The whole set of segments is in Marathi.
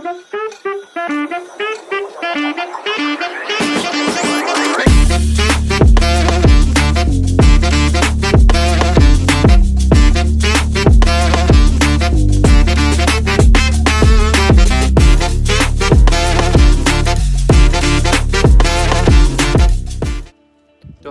तो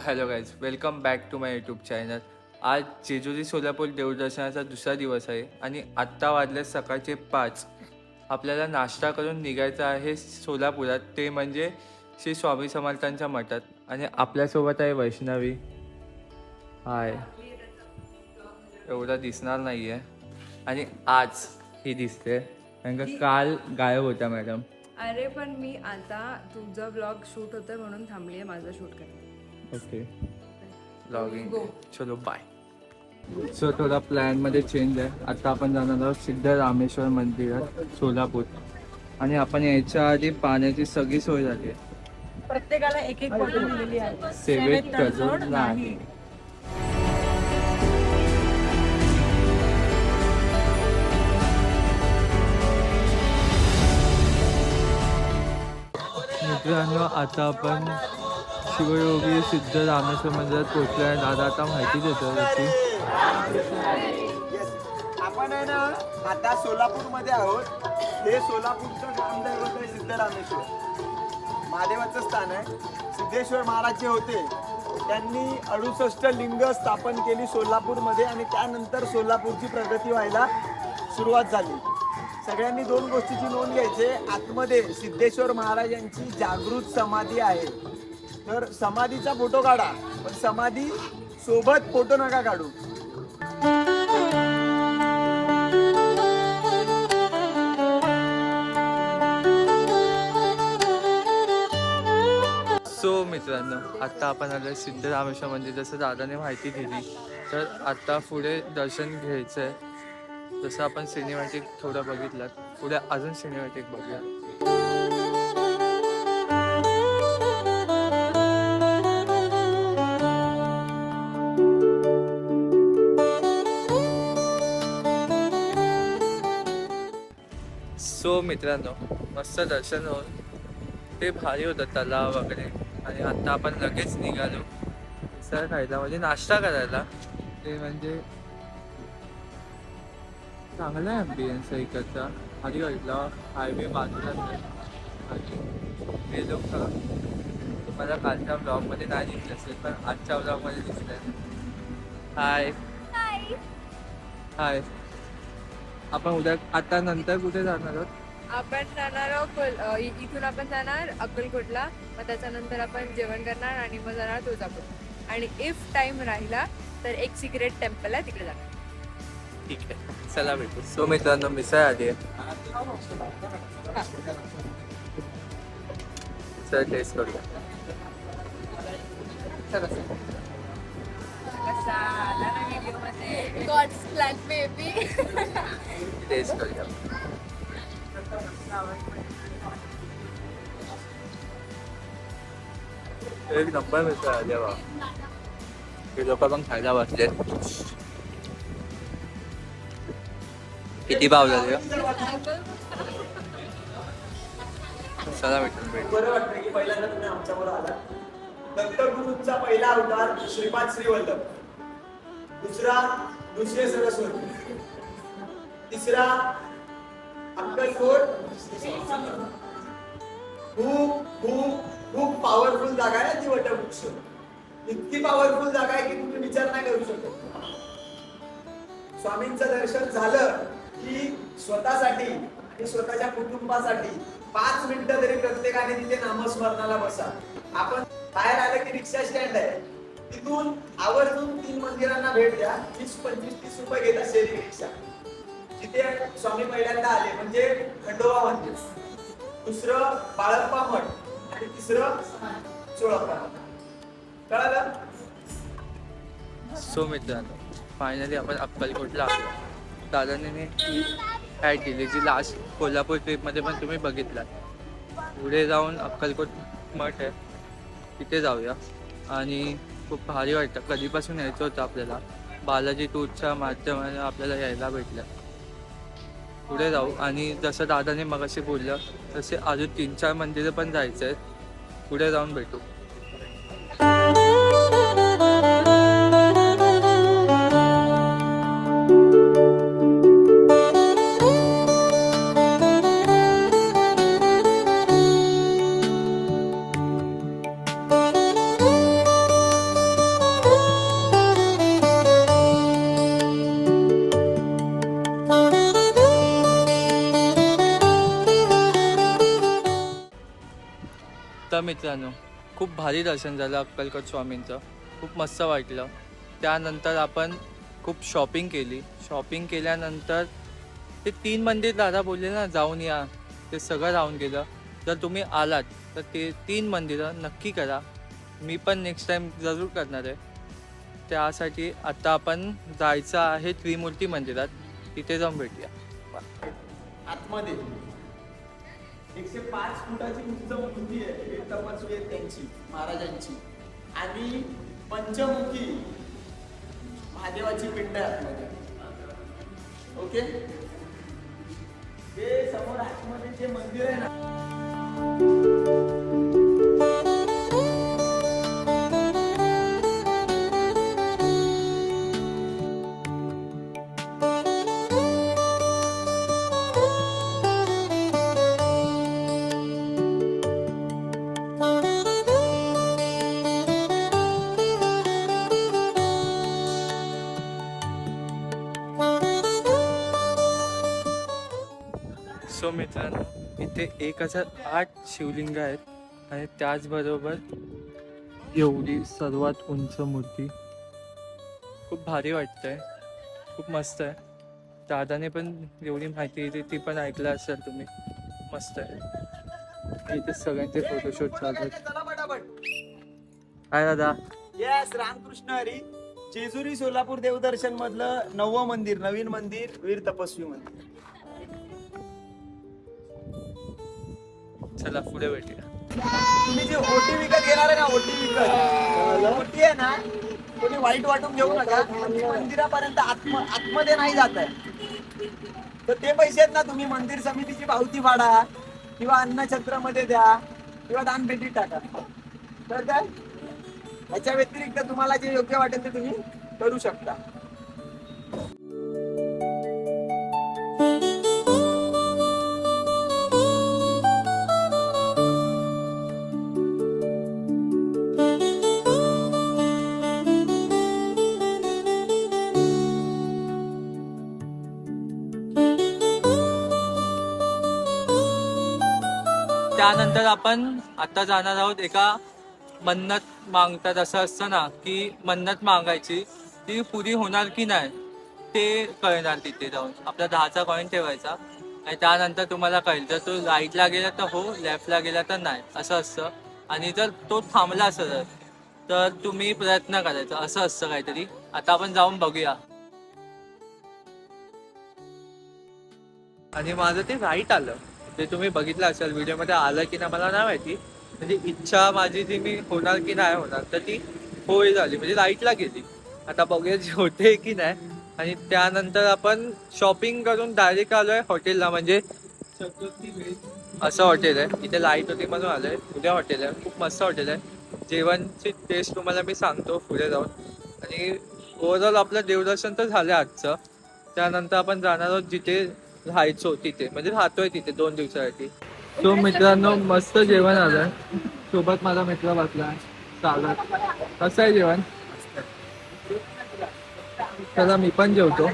hello guys welcome back to my YouTube channel आज जेजुरी सोलापूर देवदर्शनाचा दुसरा दिवस आहे आणि आत्ता वाजले सकाळचे पाच. आपल्याला नाश्ता करून निघायचं आहे सोलापुरात ते म्हणजे श्री स्वामी समर्थांच्या मठात. आणि आपल्यासोबत आहे वैष्णवी. हाय. एवढा दिसणार नाही आहे आणि आज ही दिसते. कारण का काल गायब होत्या मॅडम. अरे पण मी आता तुझा ब्लॉग शूट होतोय म्हणून थांबली आहे माझं शूट करायला. ओके. Logging Go. चलो बाय सो थोडा प्लॅनमध्ये चेंज आहे. आता आपण जाणार आहोत सिद्ध रामेश्वर मंदिरात सोलापूर. आणि आपण यायच्या आधी पाण्याची सगळी सोय झाली आहे. प्रत्येकाला एक एक बॉटल दिलेली आहे सेवेत तडजोड नाही. मित्रांनो आता आपण शिवयोगी सिद्ध रामेश्वर मंदिरात पोहोचलो आहे दादा आता माहिती देतो त्याची आपण आहे ना आता सोलापूरमध्ये आहोत. हे सोलापूरचं ग्रामदैवत आहे सिद्धरामेश्वर महादेवाचं स्थान आहे. सिद्धेश्वर महाराज जे होते. त्यांनी अडुसष्ट लिंग स्थापन केली सोलापूरमध्ये आणि त्यानंतर सोलापूरची प्रगती व्हायला सुरुवात झाली. सगळ्यांनी दोन गोष्टीची नोंद घ्यायची. आतमध्ये सिद्धेश्वर महाराज यांची जागृत समाधी आहे. तर समाधीचा फोटो काढा पण समाधी सोबत फोटो नका काढू. सो मित्रांनो आता आपण आलो सिद्ध रामेश्वर मंदिर. जसं दादाने माहिती दिली तर आता पुढे दर्शन घ्यायचं आहे जसं आपण सिनेमॅटिक थोडं बघितलं पुढे अजून सिनेमॅटिक बघूया. सो मित्रांनो मस्त दर्शन होऊन ते भारी होतं तलाव वगैरे. आणि आता आपण लगेच निघालो. मिसळ खायला म्हणजे नाश्ता करायला. ते म्हणजे चांगला आहे ॲम्बियन्स इकडचा. भारी वाटलं. हायवे बाजूलाच आहे. आणि हे लोक तुम्हाला कालच्या ब्लॉगमध्ये नाही दिसले असेल पण आजच्या ब्लॉगमध्ये दिसले हाय हाय आपण उद्या आता नंतर कुठे जाणार आहोत? आपण जाणार आहोत कोल- अ, इ- इथून आपण जाणार अक्कलकोटला. मग त्याच्यानंतर आपण जेवण करणार आणि मग जाणार तुळजापूर. आणि इफ टाइम राहिला तर एक सिक्रेट टेम्पल आहे तिकडे जाणार. ठीक आहे. चला भेटू. सो मित्रांनो मिसळ आली आहे. मिसळ टेस्ट करूया. कसा आला ना व्हिडिओमध्ये God's plan, baby. टेस्ट करूया एक नंबर मिसळ आली बा हे लोक पण खायला बसले किती भाव झाले चला भेटून भेट बरं वाटतं की पहिल्यांदा तुम्ही आमच्यावर आला दत्तगुरूंचा पहिला अवतार श्रीपाद श्रीवल्लभ दुसरा दुसरे सरस्वती तिसरा अक्कलकोट खूप खूप खूप पॉवरफुल जागा आहे ती वटवृक्ष. इतकी पॉवरफुल जागा आहे की तुम्ही विचार नाही करू शकत. स्वामींचं दर्शन झालं की स्वतःसाठी आणि स्वतःच्या कुटुंबासाठी पाच मिनिटं तरी प्रत्येकाने तिथे नामस्मरणाला बसा. आपण बाहेर आलं की रिक्षा स्टँड आहे. तिथून आवर्जून तीन मंदिरांना भेट द्या. वीस पंचवीस तीस रुपये घेतात शेरी रिक्षा. तिथे स्वामी पहिल्यांदा आले म्हणजे खंडोबा मंदिर. दुसरं बाळप्पा मठ. आणि तिसरं चोळप्पा कळालं? सो मित्रांनो फायनली आपण अक्कलकोटला आलो. दादाने ती ॲड दिली जी लास्ट कोल्हापूर ट्रिपमध्ये पण तुम्ही बघितला पुढे जाऊन अक्कलकोट मठ आहे. तिथे जाऊया. आणि खूप भारी वाटतं. कधीपासून यायचं होतं आपल्याला? बालाजी टूरच्या माध्यमाने आपल्याला यायला भेटलं. पुढे जाऊ. आणि जसं दादाने मगाशी बोललं तसे अजून तीन चार मंदिरं पण जायचं आहेत पुढे जाऊन भेटू. मित्रांनो खूप भारी दर्शन झालं अक्कलकोट स्वामींचं. खूप मस्त वाटलं. त्यानंतर आपण खूप शॉपिंग केली. शॉपिंग केल्यानंतर ते तीन मंदिर दादा बोलले ना जाऊन या. ते सगळं राहून गेलं. जर तुम्ही आलात तर ते तीन मंदिरं नक्की करा. मी पण नेक्स्ट टाईम जरूर करणार आहे. त्यासाठी आता आपण जायचं आहे त्रिमूर्ती मंदिरात. तिथे जाऊन भेटूया. आतमध्ये. एकशे पाच फुटाची उंच मूर्ती आहे. तपस्वी आहेत त्यांची महाराजांची. आणि पंचमुखी महादेवाची पिंड आहे आतमध्ये. ओके? ते समोर आतमध्ये जे मंदिर आहे ना. सो मित्रांनो इथे एक हजार आठ शिवलिंग आहेत आणि त्याचबरोबर एवढी सर्वात उंच मूर्ती. खूप भारी वाटतंय. खूप मस्त आहे. दादाने पण एवढी माहिती दिली ती पण ऐकलं असेल तुम्ही. मस्त आहे. इथे सगळ्यांचे फोटोशूट चालू काय दादा. येस रामकृष्ण हरी. जेजुरी सोलापूर देवदर्शन मधलं नववं मंदिर नवीन मंदिर वीर तपस्वी मंदिर. चला पुढे भेटूया. तुम्ही जी ओटी विकत घेणार आहे ना ओटी विकत. ओटी आहे ना कोणी वाईट वाटून घेऊ नका. मंदिरापर्यंत आत्म आतमध्ये नाही जात आहे. तर ते पैसे आहेत ना तुम्ही मंदिर समितीची पावती फाडा किंवा अन्नछत्रामध्ये द्या किंवा दानपेटीत टाका. तर काय? याच्या व्यतिरिक्त तुम्हाला जे योग्य वाटेल ते तुम्ही करू शकता. त्यानंतर आपण आता जाणार आहोत एका मन्नत मागतात. असं असतं ना की मन्नत मागायची ती पुरी होणार की नाही ते कळणार तिथे जाऊन. आपला दहाचा कॉईन ठेवायचा. आणि त्यानंतर तुम्हाला कळेल. जर तो राईटला गेला तर हो लेफ्टला गेला तर नाही. असं असतं. आणि जर तो थांबला असेल तर तुम्ही प्रयत्न करायचा. असं असतं काहीतरी. आता आपण जाऊन बघूया. आणि माझं ते राईट आलं. ते तुम्ही बघितलं असेल व्हिडिओमध्ये आलं की नाही मला नाही माहिती. म्हणजे इच्छा माझी जी मी होणार की नाही होणार तर ती होय झाली. म्हणजे लाईटला गेली. आता बघूया होते की नाही. आणि त्यानंतर आपण शॉपिंग करून डायरेक्ट आलोय हॉटेलला म्हणजे असं हॉटेल आहे. इथे लाइट होती म्हणून आलोय. उद्या हॉटेल आहे. खूप मस्त हॉटेल आहे. जेवणची टेस्ट तुम्हाला मी सांगतो पुढे जाऊन. आणि ओव्हरऑल आपलं देवदर्शन तर झालं आजचं. त्यानंतर आपण जाणार आहोत जिथे राहायचो तिथे म्हणजे राहतोय तिथे दोन दिवसासाठी. तो मित्रांनो मस्त जेवण आलंय सोबत माझा मित्र बसला चालत कसं आहे जेवण? चला मी पण जेवतो.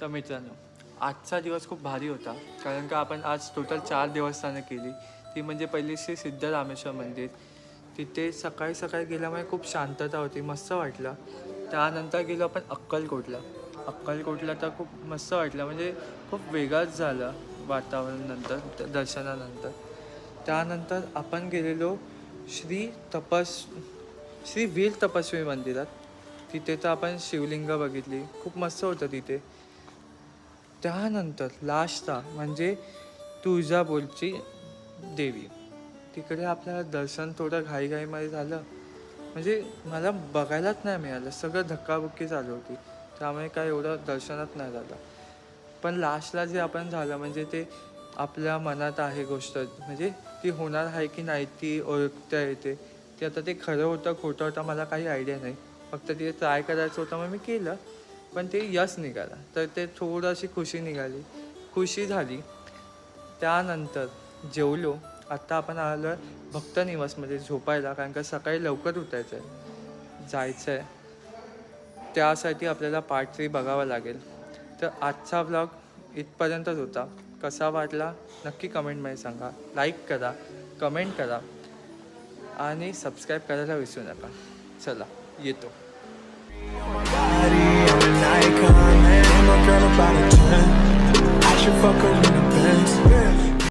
तर मित्रांनो आजचा दिवस खूप भारी होता कारण का आपण आज टोटल चार देवस्थानं केली. ती म्हणजे पहिली श्री सिद्धरामेश्वर मंदिर. तिथे सकाळी सकाळी गेल्यामुळे खूप शांतता होती मस्त वाटलं. त्यानंतर गेलो आपण अक्कलकोटला. अक्कलकोटला तर खूप मस्त वाटलं. म्हणजे खूप वेगळंच झालं वातावरण नंतर दर्शनानंतर. त्यानंतर आपण गेलेलो श्री तपस श्री वीर तपस्वी मंदिरात. तिथे तर आपण शिवलिंग बघितली. खूप मस्त होतं तिथे. त्यानंतर लास्टला म्हणजे तुळजापूरची देवी. तिकडे आपल्याला दर्शन थोडं घाईघाईमध्ये झालं. म्हणजे मला बघायलाच नाही मिळालं. सगळं धक्काबुक्की चालू होती. त्यामुळे काय एवढं दर्शनात नाही झालं. पण लास्टला जे आपण झालं म्हणजे ते आपल्या मनात आहे गोष्ट. म्हणजे ती होणार आहे की नाही ती ओळखता येते. ते आता ते खरं होतं खोटं होतं मला काही आयडिया नाही. फक्त ते ट्राय करायचं होतं मग मी केलं. पण ते यश निघाला. तर ते थोडीशी खुशी निघाली. खुशी झाली. त्यानंतर जेवलो. आत्ता आपण आलो आहे भक्त निवासमध्ये झोपायला कारण का सकाळी लवकर उठायचं आहे जायचं आहे त्यासाठी आपल्याला पार्ट थ्री बघावा लागेल. तर आजचा ब्लॉग इथपर्यंतच होता. कसा वाटला? नक्की कमेंटमध्ये सांगा. लाईक करा. कमेंट करा. आणि सबस्क्राईब करायला विसरू नका. चला येतो. I should fuck her in the Benz.